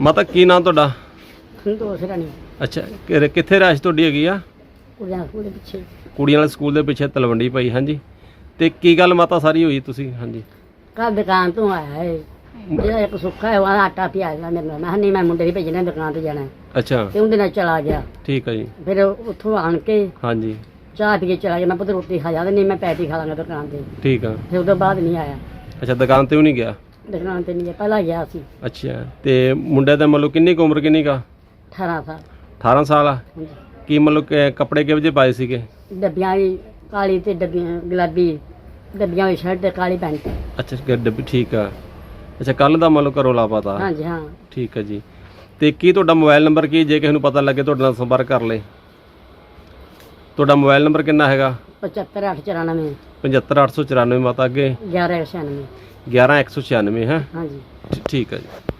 ਮਾਤਾ ਕੀ ਨਾਂ ਤੁਹਾਡਾ? ਸੰਤੋਸ਼ ਰਾਣੀ। ਅੱਛਾ ਕਿ- ਕਿੱਥੇ ਰਾਸ਼ ਤੁਹਾਡੀ ਹੈਗੀ ਆ? ਕੁੜੀਆਂ ਕੋਲ ਪਿੱਛੇ। ਕੁੜੀਆਂ ਵਾਲੇ ਸਕੂਲ ਦੇ ਪਿੱਛੇ ਤਲਵੰਡੀ ਪਈ ਹਾਂਜੀ। ਤੇ ਕੀ ਗੱਲ ਮਾਤਾ ਸਾਰੀ ਹੋਈ ਤੁਸੀਂ? ਹਾਂਜੀ। ਕੱਲ ਦੁਕਾਨ ਤੋਂ ਆਇਆ ਹੈ ਜਿਹੜਾ ਇੱਕ ਸੁੱਕਾ ਹੈ ਉਹ ਆਟਾ ਪਿਆ ਗਿਆ ਮੇਰੇ ਨਾਲ। ਮੈਂ ਕਿਹਾ ਨਹੀਂ ਮੈਂ ਮੁੰਡੇ ਦੀ ਭੇਜਣਾ ਦੁਕਾਨ ਤੇ ਜਾਣਾ ਹੈ। ਅੱਛਾ। ਤੇ ਉਹਦੇ ਨਾਲ ਚਲਾ ਗਿਆ। ਠੀਕ ਹੈ ਜੀ। ਫਿਰ ਉੱਥੋਂ ਆਣ ਕੇ ਹਾਂਜੀ। ਚਾਹ ਪੀ ਕੇ ਚਲਾ ਗਿਆ। ਮੈਂ ਪੁੱਤ ਰੋਟੀ ਖਾ ਜਾ ਤੇ ਨਹੀਂ ਮੈਂ ਪੈਟੀ ਖਾ ਲਾਂਗਾ ਦੁਕਾਨ ਤੇ। ਠੀਕ ਆ। ਫਿਰ ਉਹਦੇ ਬਾਅਦ ਨਹੀਂ ਆਇਆ। ਅੱਛਾ ਦੁਕਾਨ ਤੇ ਵੀ ਨਹੀਂ ਗਿਆ? ਦੁਕਾਨ ਤੇ ਨਹੀਂ ਗਿਆ ਪਹਿਲਾਂ ਗਿਆ ਸੀ। ਅੱਛਾ ਤੇ ਮੁੰਡੇ ਦਾ ਮਤਲਬ ਕਿੰਨੀ ਕੁ ਉਮਰ ਕਿੰਨੀ ਕਾ 18 ਸਾਲ। 18 ਸਾਲ ਆ? ਹਾਂਜੀ। ਕੀ ਮਤਲਬ ਕਿ ਕੱਪੜੇ ਕਿਹੋ ਜਿਹੇ ਪਾਏ ਸੀਗੇ? ਡੱਬੀਆਂ ਵੀ ਕਾਲੀ ਤੇ ਡੱਬੀਆਂ ਗੁਲਾਬੀ। ਡੱਬੀਆਂ ਵਾਲੀ ਸ਼ਰਟ ਤੇ ਕਾਲੀ ਪੈਂਟ। ਅੱਛਾ ਕਿ ਡੱਬੀ ਠੀਕ ਆ। ਅੱਛਾ ਕੱਲ ਦਾ ਮਤਲਬ ਘਰੋਂ ਲਾਪਤਾ। ਹਾਂਜੀ ਹਾਂ। ਠੀਕ ਹੈ ਜੀ। ਤੇ ਕੀ ਤੁਹਾਡਾ ਮੋਬਾਈਲ ਨੰਬਰ ਕੀ ਜੇ ਕਿਸੇ ਨੂੰ ਪਤਾ ਲੱਗੇ ਤੁਹਾਡੇ ਨਾਲ ਸੰਪਰਕ ਕਰ ਲੇ? ਤੁਹਾਡਾ ਮੋਬਾਈਲ ਨੰਬਰ ਕਿੰਨਾ ਹੈਗਾ? 75 894 75894 ਮਾਤਾ ਅੱਗੇ। 11 96 11196 ਹੈ? ਹਾਂਜੀ। ਠੀਕ ਹੈ ਜੀ।